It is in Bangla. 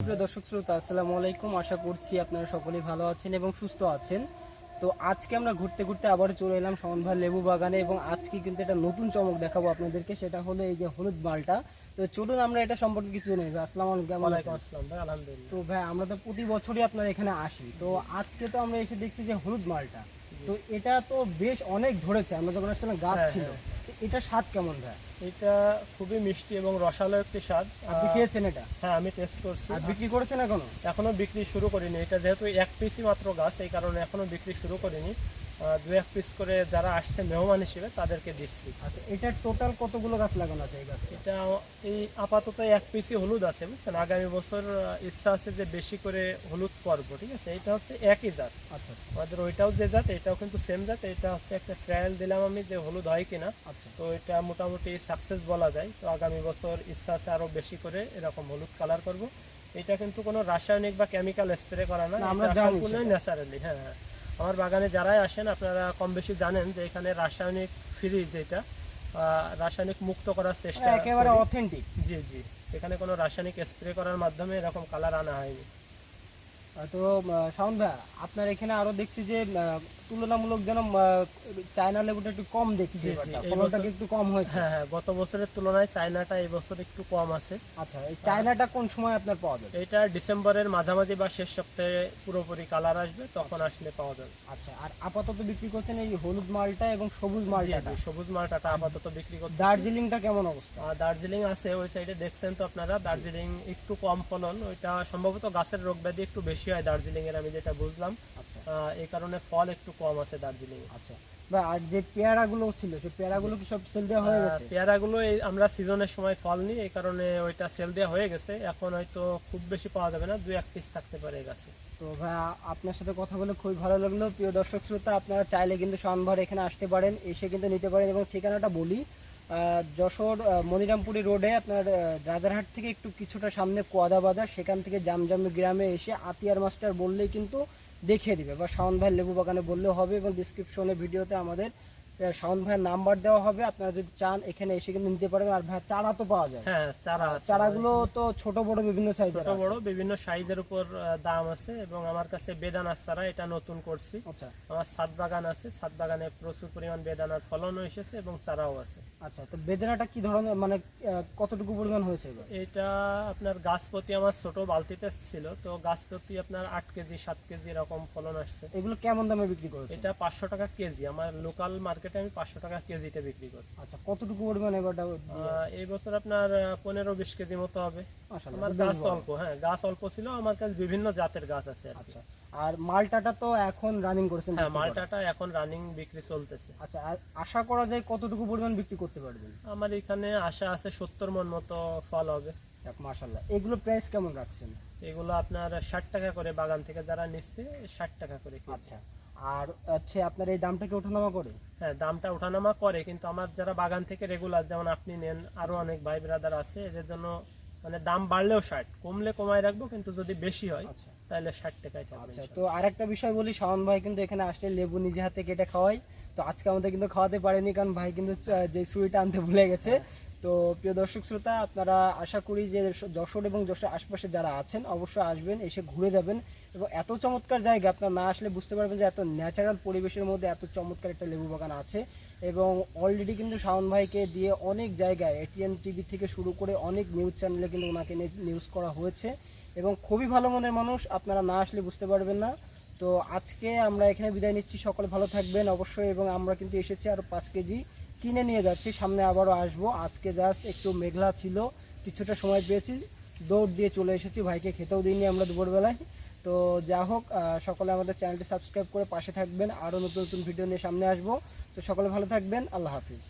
দর্শক শ্রোতা আসসালামু আলাইকুম। আশা করছি আপনারা সকলেই ভালো আছেন এবং সুস্থ আছেন। তো আজকে আমরা ঘুরতে ঘুরতে আবার চলে এলাম সন্ধ্যা লেবু বাগানে এবং আজকে কিন্তু একটা নতুন চমক দেখাবো আপনাদেরকে সেটা হলো এই যে হলুদ মালটা তো চলুন আমরা এটা সম্পর্কে কিছু জেনে আসসালামু আলাইকুম ওয়ালাইকুম আসসালাম ভাই আলহামদুলিল্লাহ। তো ভাই আমরা তো প্রতি বছরই আপনার এখানে আসি। তো আজকে তো আমরা এসে দেখছি যে হলুদ মালটা তো এটা তো বেশ অনেক ধরেছে। আমরা যখন আসছিলাম গাছ হ্যাঁ, ছিল। তো এটা স্বাদ কেমন ভাই? এটা খুবই মিষ্টি এবং রসালো একটি স্বাদ। আপনি খেয়েছেন এটা? হ্যাঁ আমি টেস্ট করছি। আর বিক্রি করেছেন এখনও? এখনও বিক্রি শুরু করিনি। এটা যেহেতু এক পিসি মাত্র গাছ এই কারণে এখনও বিক্রি শুরু করিনি। দু এক পিস করে যারা আসছে মেহমান হিসেবে তাদেরকে দিচ্ছি। আচ্ছা এটার টোটাল কতগুলো গাছ লাগানো আছে এই গাছটা এটা এই আপাতত এক পিসই হলুদ আছে বুঝছেন? আগামী বছর ইচ্ছা আছে যে বেশি করে হলুদ করব ঠিক আছে? এটা হচ্ছে একই জাত। আচ্ছা। আমাদের ওইটাও যে জাত এটাও কিন্তু সেম জাত। এটা হচ্ছে একটা ট্রায়াল দিলাম আমি যে হলুদ হয় কিনা। আচ্ছা। তো এটা মোটামুটি সাকসেস বলা যায়। তো আগামী বছর ইচ্ছা আছে আরও বেশি করে এরকম হলুদ কালার করব। এটা কিন্তু কোনো রাসায়নিক বা কেমিক্যাল স্প্রে করা না আমরা এটা। ন্যাচারালি হ্যাঁ হ্যাঁ। আমার বাগানে যারাই আসেন আপনারা কম বেশি জানেন যে এখানে রাসায়নিক ফ্রি যেটা রাসায়নিক মুক্ত করার চেষ্টা একেবারে অথেন্টিক জি জি। এখানে কোনো রাসায়নিক স্প্রে করার মাধ্যমে এরকম কালার আনা হয়নি। তো শাওন ভাই আপনার এখানে আরও দেখছি যে তুলনামূলক যেন চায়না লেবুটা একটু কম দেখছি ফলনটা একটু কম হয়েছে? হ্যাঁ হ্যাঁ গত বছরের তুলনায় চায়নাটা এই বছর একটু কম আছে। আচ্ছা এই চায়নাটা কোন সময় আপনার পাওয়া যাবে? এটা ডিসেম্বরের মাঝামাঝি বা শেষ সপ্তাহে পুরোপুরি কালার আসবে তখন আসলে পাওয়া যাবে। আচ্ছা আর আপাতত বিক্রি করছেন এই হলুদ মালটা এবং সবুজ জি, মালটাটা সবুজ মালটাটা আপাতত বিক্রি করতে দার্জিলিংটা কেমন অবস্থা? আর দার্জিলিং আছে ওই সাইডে দেখছেন তো আপনারা দার্জিলিং একটু কম ফলন ওইটা সম্ভবত গাছের রোগ ব্যাধি একটু বেশি হয় দার্জিলিং এর আমি যেটা বুঝলাম আচ্ছা। এই কারণে ফল একটু কম আছে দার্জিলিং আচ্ছা। বা আর যে পেয়ারাগুলো ছিল সেই পেয়ারাগুলো কি সব সেল দেওয়া হয়ে গেছে? পেয়ারাগুলো আমরা সিজনের সময় ফল নিই এই কারণে ওইটা সেল দেওয়া হয়ে গেছে। এখন হয়তো খুব বেশি পাওয়া যাবে না দুই এক পিস থাকতে পারে গাছে। তো ভাই আপনার সাথে কথা বলে খুবই ভালো লাগল। প্রিয় দর্শক শ্রোতা আপনারা চাইলে কিন্তু সন্ধ্যার এখানে আসতে পারেন এসে কিন্তু নিতে পারেন। এবং ঠিকানাটা বলি যশোর মনিরামপুরি রোডে আপনার রাজারহাট থেকে একটু কিছুটা সামনে কোয়াদা বাজার, সেখান থেকে জামজাম গ্রামে এসে আতিয়ার মাস্টার বললেই কিন্তু দেখিয়ে দিবে বা শাওন ভাই লেবু বাগানে বললেও হবে এবং ডিসক্রিপশনে ভিডিওতে আমাদের শাওন ভাইয়ের নাম্বার দেওয়া হবে। আপনারা যদি চান এখানে এসে কিন্তু নিতে পারবেন। আর ভাই চারা তো পাওয়া যায়। হ্যাঁ চারা। চারাগুলো তো ছোট বড় বিভিন্ন সাইজের ছোট বড় বিভিন্ন সাইজের উপর দাম আছে এবং আমার কাছে বেদানার চারা এটা নতুন করছি। আচ্ছা। আমার সাত বাগান আছে। সাত বাগানে প্রচুর পরিমাণ বেদানার ফলনও এসেছে এবং চারাও আছে। আচ্ছা তো বেদানাটা কি ধরনের মানে কতটুকু পরিমাণ হয়েছে এটা আপনার গাছ প্রতি আমার ছোট বালতিতে ছিল। তো গাছ প্রতি আপনার আট কেজি সাত কেজি এরকম ফলন আসছে। এগুলো কেমন দামে বিক্রি করেছে এটা পাঁচশো টাকা কেজি। আমার লোকাল মার্কেটে আমি পাঁচশো টাকা কেজিতে বিক্রি করছি। আচ্ছা কতটুকু পরিমাণ এবারটা এই বছর আপনার পনেরো বিশ কেজি মতো হবে। আমার গাছ অল্প হ্যাঁ গাছ অল্প ছিল আমার কাছে বিভিন্ন জাতের গাছ আছে আচ্ছা আর মালটাটা তো এখন রানিং করেছেন হ্যাঁ মালটাটা এখন রানিং বিক্রি চলতেছে। আচ্ছা আশা করা যায় কতটুকু পরিমাণ বিক্রি করতে পারবেন? আমার এখানে আশা আছে সত্তর মন মতো ফল হবে। এক মাশাল্লাহ এগুলো প্রাইস কেমন রাখছেন? এগুলো আপনার ষাট টাকা করে বাগান থেকে যারা নিচ্ছে ষাট টাকা করে আচ্ছা। আর হচ্ছে আপনার এই দামটা কি ওঠানামা করে? হ্যাঁ দামটা ওঠানামা করে কিন্তু আমার যারা বাগান থেকে রেগুলার যেমন আপনি নেন আরও অনেক ভাই ব্রাদার আছে এদের জন্য মানে দাম বাড়লেও ষাট। কমলে কমায় রাখব কিন্তু যদি বেশি হয় আচ্ছা। তাহলে ষাট টাকায় আচ্ছা তো আরেকটা বিষয় বলি শাওন ভাই কিন্তু এখানে আসলে লেবু নিজে হাতে কেটে খাওয়াই তো আজকে আমাদের কিন্তু খাওয়াতে পারেনি কারণ ভাই কিন্তু যে সুইটা আনতে ভুলে গেছে। তো প্রিয় দর্শক শ্রোতা, আপনারা আশা করি যে যশোর এবং যশোর আশপাশে যারা আছেন, অবশ্যই আসবেন, এসে ঘুরে যাবেন এবং এত চমৎকার জায়গা আপনার না আসলে বুঝতে পারবেন যে এত ন্যাচারাল পরিবেশের মধ্যে এত চমৎকার একটা লেবু বাগান আছে এবং অলরেডি কিন্তু শাওন ভাইকে দিয়ে অনেক জায়গায় এটিএন টিভি থেকে শুরু করে অনেক নিউজ চ্যানেলে কিন্তু ওনাকে নিউজ করা হয়েছে এবং খুবই ভালো মনের মানুষ, আপনারা না আসলে বুঝতে পারবেন না। তো আজকে আমরা এখানে বিদায় নিচ্ছি, সকলে ভালো থাকবেন অবশ্যই এবং আমরা কিন্তু এসেছি আরও পাঁচ কেজি। কিনে নিয়ে যাচ্ছি, সামনে আবারও আসব। আজকে জাস্ট একটু মেঘলা ছিল, কিছুটা সময় পেয়েছি, দৌড় দিয়ে চলে এসেছি, ভাইকে খেতেও দিইনি আমরা দুপুরবেলায়। তো যা হোক সকলে আমাদের চ্যানেলটি সাবস্ক্রাইব করে পাশে থাকবেন, আরও নতুন নতুন ভিডিও নিয়ে সামনে আসব। তো সকলে ভালো থাকবেন, আল্লাহ হাফিজ।